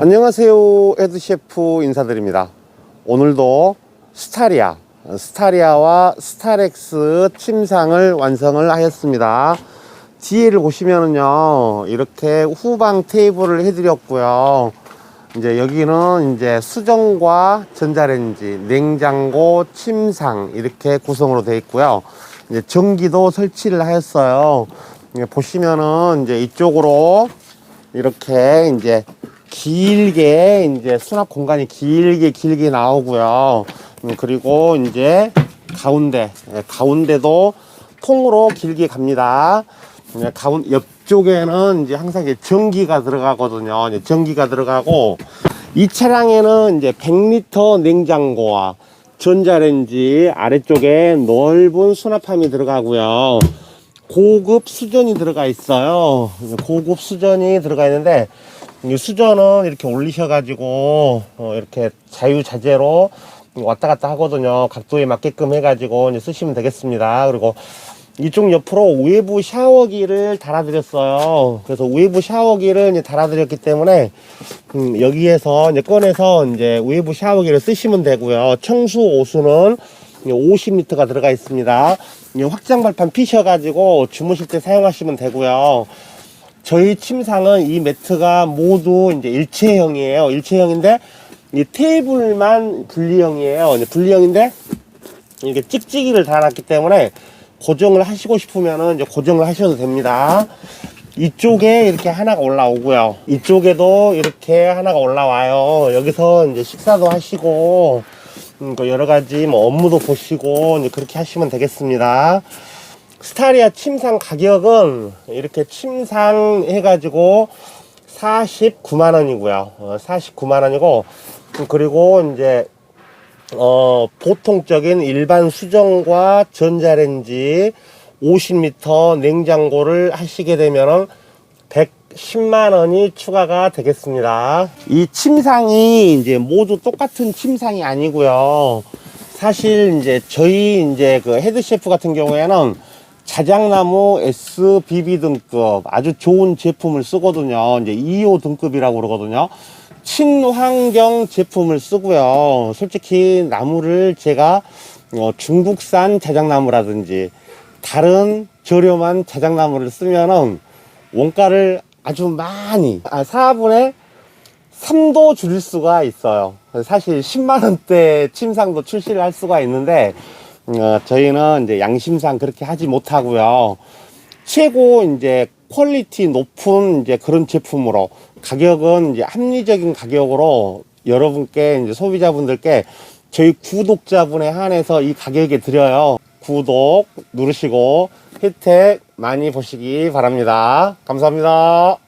안녕하세요 헤드셰프 인사드립니다. 오늘도 스타리아 스타리아와 스타렉스 침상을 완성을 하였습니다. 뒤에를 보시면은요 이렇게 후방 테이블을 해드렸고요. 이제 여기는 이제 수정과 전자레인지 냉장고 침상 이렇게 구성으로 되어 있고요. 이제 전기도 설치를 하였어요. 보시면은 이제 이쪽으로 이렇게 이제 길게 이제 수납 공간이 길게 길게 나오고요. 음, 그리고 이제 가운데 예, 가운데도 통으로 길게 갑니다. 예, 가운 옆쪽에는 이제 항상 전기가 들어가거든요. 전기가 들어가고 이 차량에는 이제 100리터 냉장고와 전자레인지 아래쪽에 넓은 수납함이 들어가고요. 고급 수전이 들어가 있어요. 고급 수전이 들어가 있는데 이 수전은 이렇게 올리셔가지고 어, 이렇게 자유자재로 왔다 갔다 하거든요. 각도에 맞게끔 해가지고 이제 쓰시면 되겠습니다. 그리고 이쪽 옆으로 외부 샤워기를 달아드렸어요. 그래서 외부 샤워기를 이제 달아드렸기 때문에 음, 여기에서 이제 꺼내서 이제 외부 샤워기를 쓰시면 되고요. 청수 오수는 50m가 들어가 있습니다. 이 확장 발판 피셔가지고 주무실 때 사용하시면 되고요. 저희 침상은 이 매트가 모두 이제 일체형이에요. 일체형인데 이 테이블만 분리형이에요. 이제 분리형인데 이게 찍찍이를 달았기 때문에 고정을 하시고 싶으면은 이제 고정을 하셔도 됩니다. 이쪽에 이렇게 하나가 올라오고요. 이쪽에도 이렇게 하나가 올라와요. 여기서 이제 식사도 하시고 음, 그 여러 가지 뭐 업무도 보시고 이제 그렇게 하시면 되겠습니다. 스타리아 침상 가격은 이렇게 침상 해가지고 49만 원이고요. 어, 49만 원이고 그리고 이제 어 보통적인 일반 수정과 전자레인지 50m 냉장고를 하시게 되면은 110만 원이 추가가 되겠습니다. 이 침상이 이제 모두 똑같은 침상이 아니고요. 사실 이제 저희 이제 그 헤드 셰프 같은 경우에는 자작나무 SBB 등급 아주 좋은 제품을 쓰거든요. 이제 2호 등급이라고 그러거든요. 친환경 제품을 쓰고요. 솔직히 나무를 제가 어, 중국산 자작나무라든지 다른 저렴한 자작나무를 쓰면은 원가를 아주 많이 아 4분의 3도 줄일 수가 있어요. 사실 10만 원대 침상도 출시를 할 수가 있는데 어, 저희는 이제 양심상 그렇게 하지 못하고요. 최고 이제 퀄리티 높은 이제 그런 제품으로 가격은 이제 합리적인 가격으로 여러분께 이제 소비자분들께 저희 구독자분에 한해서 이 가격에 드려요. 구독 누르시고 혜택 많이 보시기 바랍니다. 감사합니다.